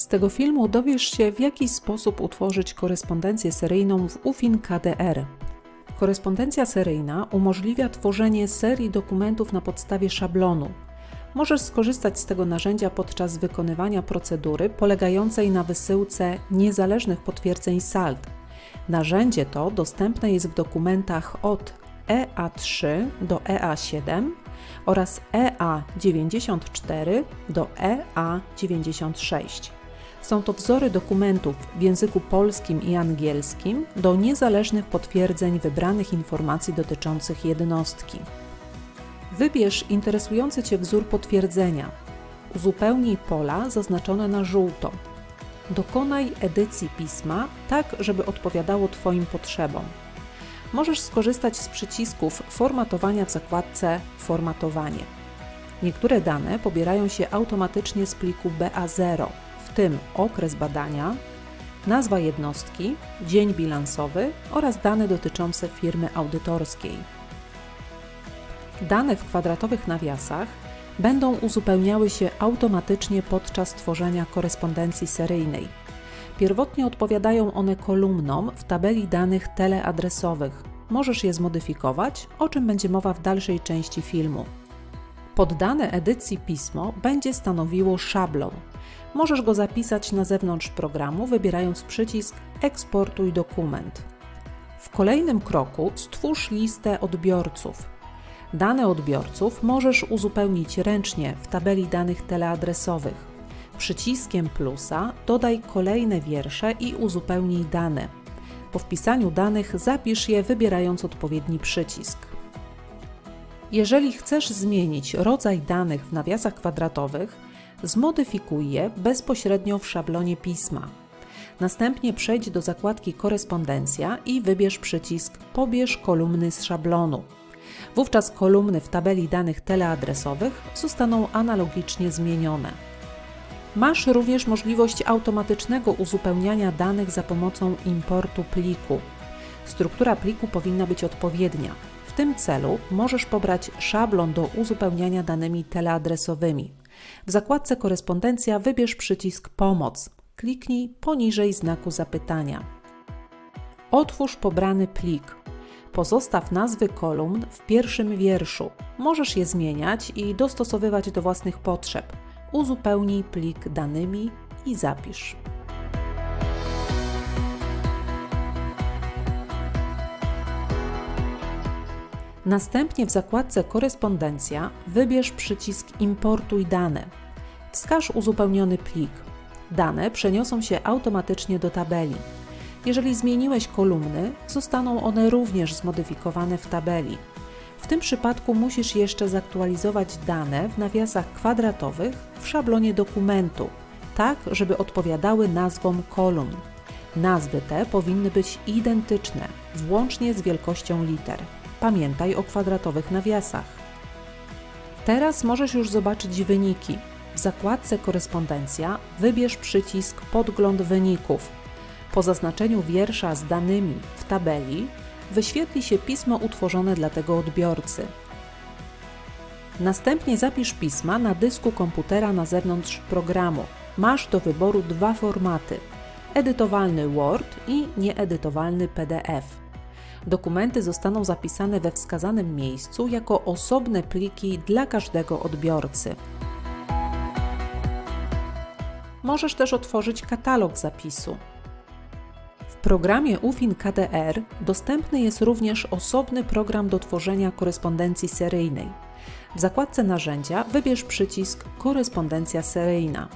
Z tego filmu dowiesz się, w jaki sposób utworzyć korespondencję seryjną w UFIN KDR. Korespondencja seryjna umożliwia tworzenie serii dokumentów na podstawie szablonu. Możesz skorzystać z tego narzędzia podczas wykonywania procedury polegającej na wysyłce niezależnych potwierdzeń SALT. Narzędzie to dostępne jest w dokumentach od EA3 do EA7 oraz EA94 do EA96. Są to wzory dokumentów w języku polskim i angielskim do niezależnych potwierdzeń wybranych informacji dotyczących jednostki. Wybierz interesujący Cię wzór potwierdzenia. Uzupełnij pola zaznaczone na żółto. Dokonaj edycji pisma tak, żeby odpowiadało Twoim potrzebom. Możesz skorzystać z przycisków formatowania w zakładce Formatowanie. Niektóre dane pobierają się automatycznie z pliku BA0, w tym okres badania, nazwa jednostki, dzień bilansowy oraz dane dotyczące firmy audytorskiej. Dane w kwadratowych nawiasach będą uzupełniały się automatycznie podczas tworzenia korespondencji seryjnej. Pierwotnie odpowiadają one kolumnom w tabeli danych teleadresowych. Możesz je zmodyfikować, o czym będzie mowa w dalszej części filmu. Poddane edycji pismo będzie stanowiło szablon. Możesz go zapisać na zewnątrz programu, wybierając przycisk Eksportuj dokument. W kolejnym kroku stwórz listę odbiorców. Dane odbiorców możesz uzupełnić ręcznie w tabeli danych teleadresowych. Przyciskiem plusa dodaj kolejne wiersze i uzupełnij dane. Po wpisaniu danych zapisz je wybierając odpowiedni przycisk. Jeżeli chcesz zmienić rodzaj danych w nawiasach kwadratowych, zmodyfikuj je bezpośrednio w szablonie pisma. Następnie przejdź do zakładki Korespondencja i wybierz przycisk Pobierz kolumny z szablonu. Wówczas kolumny w tabeli danych teleadresowych zostaną analogicznie zmienione. Masz również możliwość automatycznego uzupełniania danych za pomocą importu pliku. Struktura pliku powinna być odpowiednia. Tym celu możesz pobrać szablon do uzupełniania danymi teleadresowymi. W zakładce Korespondencja wybierz przycisk Pomoc. Kliknij poniżej znaku zapytania. Otwórz pobrany plik. Pozostaw nazwy kolumn w pierwszym wierszu. Możesz je zmieniać i dostosowywać do własnych potrzeb. Uzupełnij plik danymi i zapisz. Następnie w zakładce Korespondencja wybierz przycisk Importuj dane. Wskaż uzupełniony plik. Dane przeniosą się automatycznie do tabeli. Jeżeli zmieniłeś kolumny, zostaną one również zmodyfikowane w tabeli. W tym przypadku musisz jeszcze zaktualizować dane w nawiasach kwadratowych w szablonie dokumentu, tak żeby odpowiadały nazwom kolumn. Nazwy te powinny być identyczne, włącznie z wielkością liter. Pamiętaj o kwadratowych nawiasach. Teraz możesz już zobaczyć wyniki. W zakładce Korespondencja wybierz przycisk Podgląd wyników. Po zaznaczeniu wiersza z danymi w tabeli wyświetli się pismo utworzone dla tego odbiorcy. Następnie zapisz pisma na dysku komputera na zewnątrz programu. Masz do wyboru dwa formaty: edytowalny Word i nieedytowalny PDF. Dokumenty zostaną zapisane we wskazanym miejscu jako osobne pliki dla każdego odbiorcy. Możesz też otworzyć katalog zapisu. W programie UFIN KDR dostępny jest również osobny program do tworzenia korespondencji seryjnej. W zakładce Narzędzia wybierz przycisk Korespondencja seryjna.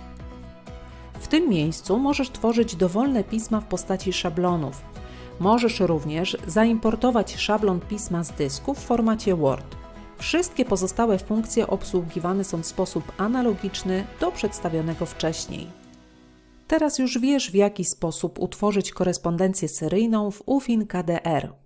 W tym miejscu możesz tworzyć dowolne pisma w postaci szablonów. Możesz również zaimportować szablon pisma z dysku w formacie Word. Wszystkie pozostałe funkcje obsługiwane są w sposób analogiczny do przedstawionego wcześniej. Teraz już wiesz, w jaki sposób utworzyć korespondencję seryjną w UFIN KDR.